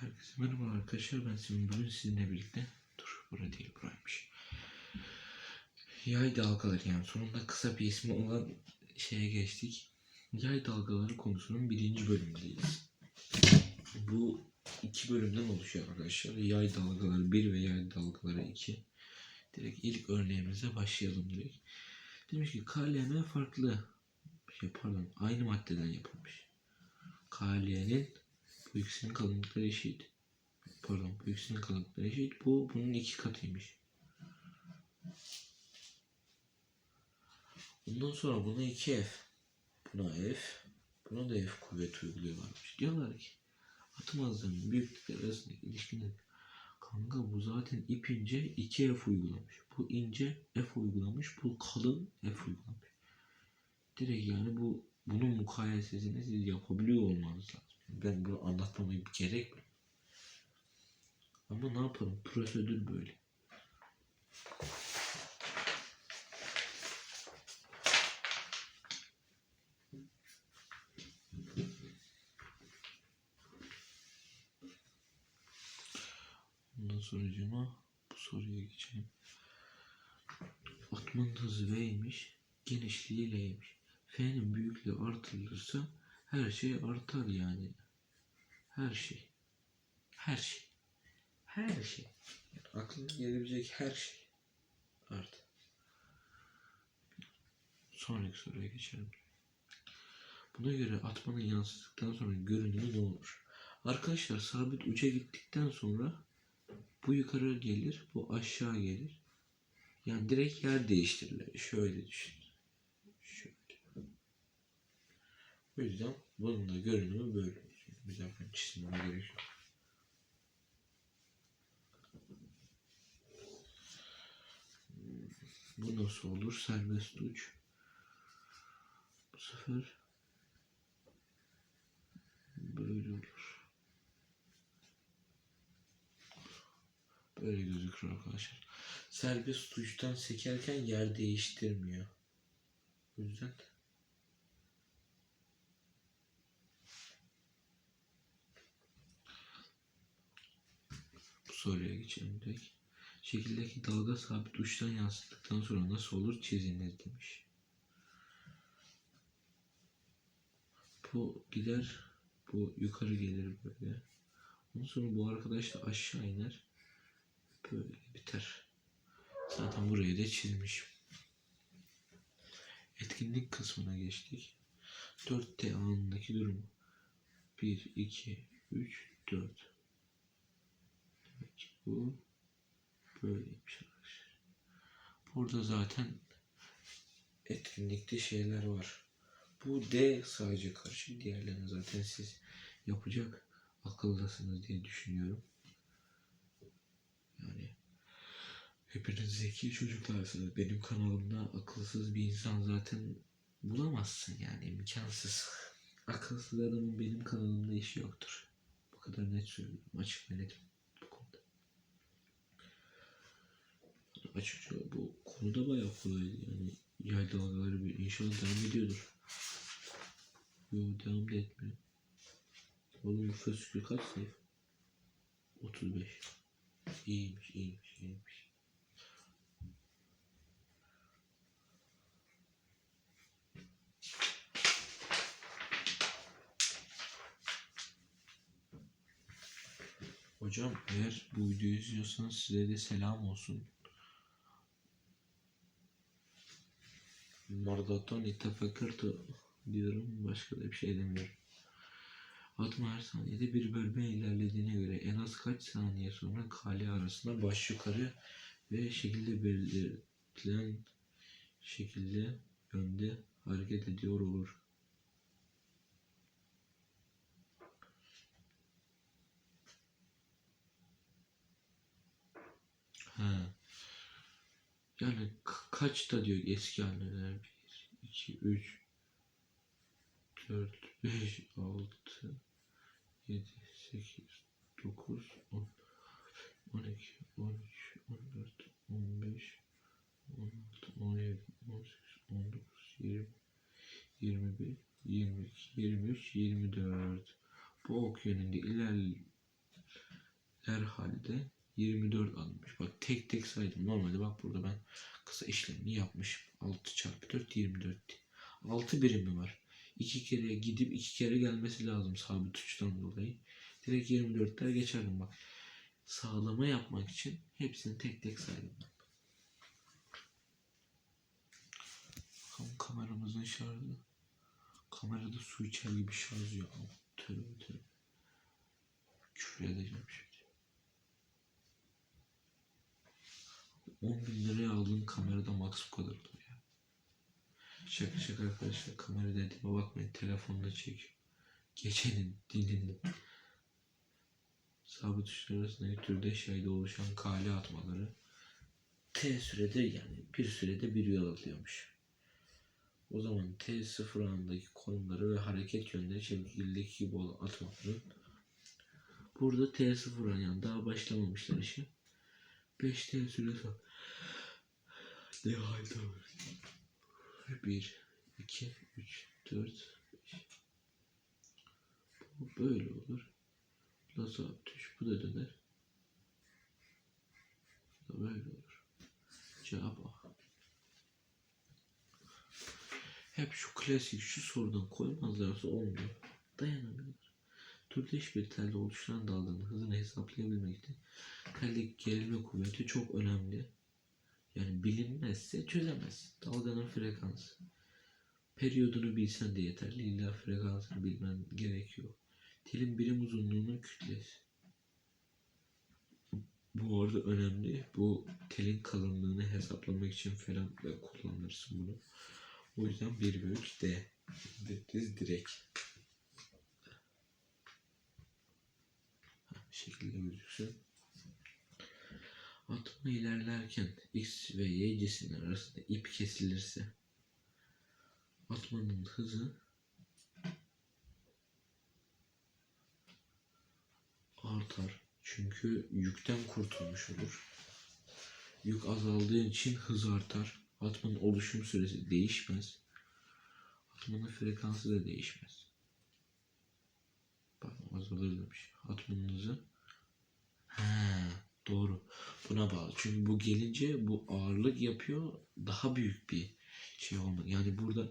Herkese merhaba arkadaşlar ben Simin bugün sizinle birlikte dur bura değil buraymış. Yay dalgaları yani sonunda kısa bir ismi olan şeye geçtik. Yay dalgaları konusunun birinci bölümündeyiz. Bu iki bölümden oluşuyor arkadaşlar. Yay dalgaları 1 ve yay dalgaları 2 Direkt ilk örneğimize başlayalım direkt Demiş ki KLM farklı şey pardon aynı maddeden yapılmış. KL'nin bu ikisinin kalınlıkları eşit. Pardon bu ikisinin kalınlıkları eşit. Bu bunun iki katıymış. Ondan sonra buna 2F. Buna F. Buna da F kuvvet uyguluyorlarmış. Diyorlar ki atım hızlarının büyüklükleri arasındaki ilişkinin Kanka bu zaten ip ince 2F uygulamış. Bu ince F uygulamış. Bu kalın F uygulamış. Direkt yani bu bunun mukayesesini siz yapabiliyor olmanız lazım. Ben bunu anlatmama gerek mi? Ama ne yapalım? Prosedür böyle. Ondan sonra bu soruya geçelim. Atmanın hızı V'ymiş, genişliği L'ymiş. F'nin büyüklüğü artırılırsa her şey artar yani. Her şey. Her şey. Her şey. Yani aklına gelebilecek her şey artar. Sonraki soruya geçelim. Buna göre atmanın yansıdıktan sonra görünümü ne olur? Arkadaşlar sabit uca gittikten sonra bu yukarı gelir, bu aşağı gelir. Yani direkt yer değiştirirler. Şöyle düşün. Şöyle. O yüzden bunun da görünümü böyle olacak. Bir zaten çizmeme gerek yok. Bu nasıl olur? Serbest uç. Bu sefer böyle olur. Böyle gözükür arkadaşlar. Serbest uçtan sekerken yer değiştirmiyor. O yüzden soruya geçelim direkt. Şekildeki dalga sabit uçtan yansıttıktan sonra nasıl olur çizinir demiş. Bu gider, bu yukarı gelir böyle. Ondan sonra bu arkadaş da aşağı iner. Böyle biter. Zaten burayı da çizmişim. Etkinlik kısmına geçtik. 4T anındaki durum. 1, 2, 3, 4. Demek ki bu böyleymiş arkadaşlar. Burada zaten etkinlikte şeyler var. Bu D sadece karışık. Diğerlerini zaten siz yapacak akıldasınız diye düşünüyorum. Yani hepiniz zeki çocuklarsınız. Benim kanalımda akılsız bir insan zaten bulamazsın yani imkansız. Akılsız adamın benim kanalımda işi yoktur. Bu kadar net söylüyorum. Açık ve netim bu konuda. Açıkça bu konuda bayağı kolaydı yani. Yay dalgaları bir inşallah devam ediyordur. Yo devam da etmiyor. Oğlum bu fasikül kaç sayfa? 35. İyiymiş, iyiymiş, iyiymiş. Hocam eğer bu videoyu izliyorsanız size de selam olsun. Mardatoni tefekkürtü diyorum. Başka da bir şey demiyorum. Atma her saniyede bir bölme ilerlediğine göre en az kaç saniye sonra kale arasında baş yukarı ve şekilde belirtilen şekilde yönde hareket ediyor olur. Ha. Yani kaçta diyor eski haneler 1, 2, 3, 4, 5, 6, 7, 8, 9, 10, 12, 13, 14, 15, 16, 17, 18, 19, 20, 21, 22, 23, 24. Bu ok yönünde ilerlerse herhalde 24 almış. Bak tek tek saydım. Normalde bak burada ben kısa işlemini yapmışım. 6 çarpı 4 24. 6 birimi var. 2 kere gidip 2 kere gelmesi lazım sabit uçtan dolayı. Direkt 24'ler geçerdim bak. Sağlama yapmak için hepsini tek tek saydım. Bakalım kameramızın şarjı. Kamerada su içer gibi şarj ya. Tövbe tövbe. Küfür edeceğim şimdi. 10 bin liraya aldığım kamerada max bu kadar olur ya. Şaka şaka arkadaşlar kamera dediğime bakmayın telefonla çekiyor. Gecenin dinledim. Sabit tuşlar arasındaki türde şeyde oluşan kale atmaları T sürede yani bir sürede bir yol alıyormuş. O zaman T0 anındaki konumları ve hareket yönleri şekildeki gibi olan atmaların burada T0 an yani daha başlamamışlar işe. 5T süre sonra ne halde olur? 1, 2, 3, 4, 5. Bu böyle olur. Sabit tuş. Bu da döner. Bu da böyle olur. Cevap A. Hep şu klasik şu sorudan koymazlarsa olmuyor. Dayanamıyorlar. Türdeş bir telde oluşturan dalganın hızını hesaplayabilmek için teldeki gerilme kuvveti çok önemli. Yani bilinmezse çözemez. Dalganın frekansı. Periyodunu bilsen de yeterli. İlla frekansını bilmen gerekiyor. Telin birim uzunluğunun kütlesi. Bu arada önemli. Bu telin kalınlığını hesaplamak için falan kullanırsın bunu. O yüzden 1 bölü D. Düz direkt. Ha, şekilde gözüksün. Atma ilerlerken X ve Y cisimler arasında ip kesilirse atmanın hızı artar. Çünkü yükten kurtulmuş olur. Yük azaldığı için hız artar. Atmanın oluşum süresi değişmez. Atmanın frekansı da değişmez. Pardon azalır demiş. Atmanın hızı. He, doğru. Buna bağlı. Çünkü bu gelince bu ağırlık yapıyor. Daha büyük bir şey olmak. Yani burada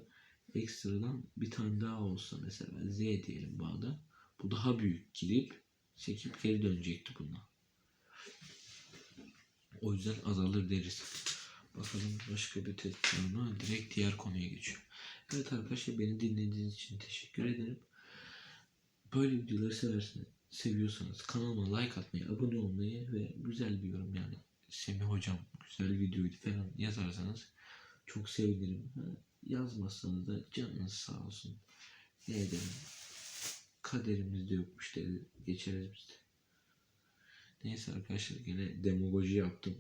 ekstradan bir tane daha olsa mesela Z diyelim bağda. Bu daha büyük gidip çekip geri dönecekti bundan. O yüzden azalır deriz. Bakalım başka bir test var? Direkt diğer konuya geçiyorum. Evet arkadaşlar beni dinlediğiniz için teşekkür ederim. Böyle videoları seversiniz, seviyorsanız kanalıma like atmayı, abone olmayı ve güzel bir yorum yani Semih hocam güzel videoydu falan yazarsanız çok sevinirim. Yazmazsanız da canınız sağ olsun. Ne edelim. Kaderimizde yokmuş dedi. Geçeriz biz de. Neyse arkadaşlar yine demagoji yaptım.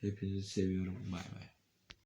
Hepinizi seviyorum. Bay bay.